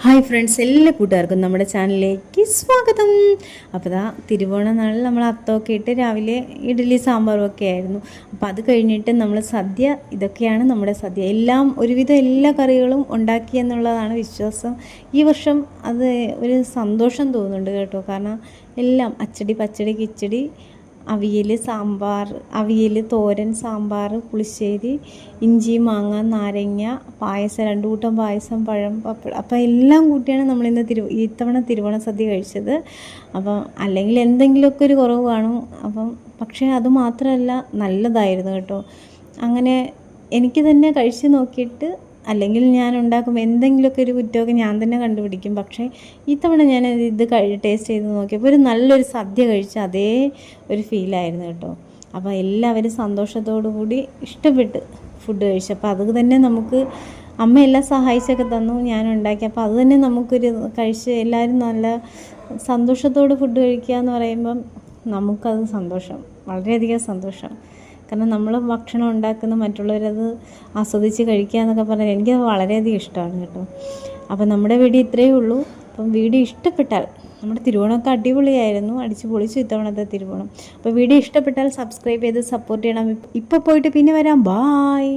Hi friends എല്ലാ കൂട്ടുകാർക്കും നമ്മുടെ ചാനലിലേക്ക് സ്വാഗതം. അപ്പോൾ ദാ തിരുവോണ നാളിൽ നമ്മൾ അത്തമൊക്കെ ഇട്ട് രാവിലെ ഇഡ്ഡലി സാമ്പാറും ഒക്കെ ആയിരുന്നു. അപ്പോൾ അത് കഴിഞ്ഞിട്ട് നമ്മൾ സദ്യ ഇതൊക്കെയാണ് നമ്മുടെ സദ്യ. എല്ലാം ഒരുവിധം എല്ലാ കറികളും ഉണ്ടാക്കി എന്നുള്ളതാണ് വിശ്വാസം. ഈ വർഷം അത് ഒരു സന്തോഷം തോന്നുന്നുണ്ട് കേട്ടോ. കാരണം എല്ലാം അച്ചടി പച്ചടി കിച്ചടി അവിയൽ സാമ്പാർ അവിയൽ തോരൻ സാമ്പാർ പുളിശ്ശേരി ഇഞ്ചി മാങ്ങ നാരങ്ങ പായസം രണ്ടു കൂട്ടം പായസം പഴം പപ്പടം. അപ്പോൾ എല്ലാം കൂട്ടിയാണ് നമ്മളിന്ന് തിരു ഇത്തവണ തിരുവോണ സദ്യ കഴിച്ചത്. അപ്പം അല്ലെങ്കിൽ എന്തെങ്കിലുമൊക്കെ ഒരു കുറവ് കാണും. അപ്പം പക്ഷേ അത് മാത്രമല്ല നല്ലതായിരുന്നു കേട്ടോ. അങ്ങനെ എനിക്ക് തന്നെ കഴിച്ച് നോക്കിയിട്ട് അല്ലെങ്കിൽ ഞാൻ ഉണ്ടാക്കുമ്പോൾ എന്തെങ്കിലുമൊക്കെ ഒരു കുറ്റമൊക്കെ ഞാൻ തന്നെ കണ്ടുപിടിക്കും. പക്ഷേ ഇത്തവണ ഞാൻ ഇത് ടേസ്റ്റ് ചെയ്ത് നോക്കിയപ്പോൾ ഒരു നല്ലൊരു സദ്യ കഴിച്ച അതേ ഒരു ഫീലായിരുന്നു കേട്ടോ. അപ്പോൾ എല്ലാവരും സന്തോഷത്തോടു കൂടി ഇഷ്ടപ്പെട്ട് ഫുഡ് കഴിച്ചു. അപ്പോൾ അത് തന്നെ നമുക്ക് അമ്മ എല്ലാം സഹായിച്ചൊക്കെ തന്നു ഞാൻ ഉണ്ടാക്കി. അപ്പോൾ അത് തന്നെ നമുക്കൊരു കഴിച്ച് എല്ലാവരും നല്ല സന്തോഷത്തോട് ഫുഡ് കഴിക്കുക എന്ന് പറയുമ്പം നമുക്കത് സന്തോഷം വളരെയധികം സന്തോഷം. കാരണം നമ്മൾ ഭക്ഷണം ഉണ്ടാക്കുന്ന മറ്റുള്ളവരത് ആസ്വദിച്ച് കഴിക്കുക എന്നൊക്കെ പറഞ്ഞാൽ എനിക്കത് വളരെയധികം ഇഷ്ടമാണ് കേട്ടോ. അപ്പോൾ നമ്മുടെ വീഡിയോ ഇത്രയേ ഉള്ളൂ. അപ്പം വീഡിയോ ഇഷ്ടപ്പെട്ടാൽ നമ്മുടെ തിരുവോണമൊക്കെ അടിപൊളിയായിരുന്നു. അടിച്ച് പൊളിച്ചു ഇത്തവണത്തെ തിരുവോണം. അപ്പോൾ വീഡിയോ ഇഷ്ടപ്പെട്ടാൽ സബ്സ്ക്രൈബ് ചെയ്ത് സപ്പോർട്ട് ചെയ്യണം. ഇപ്പോൾ പോയിട്ട് പിന്നെ വരാം. ബായ്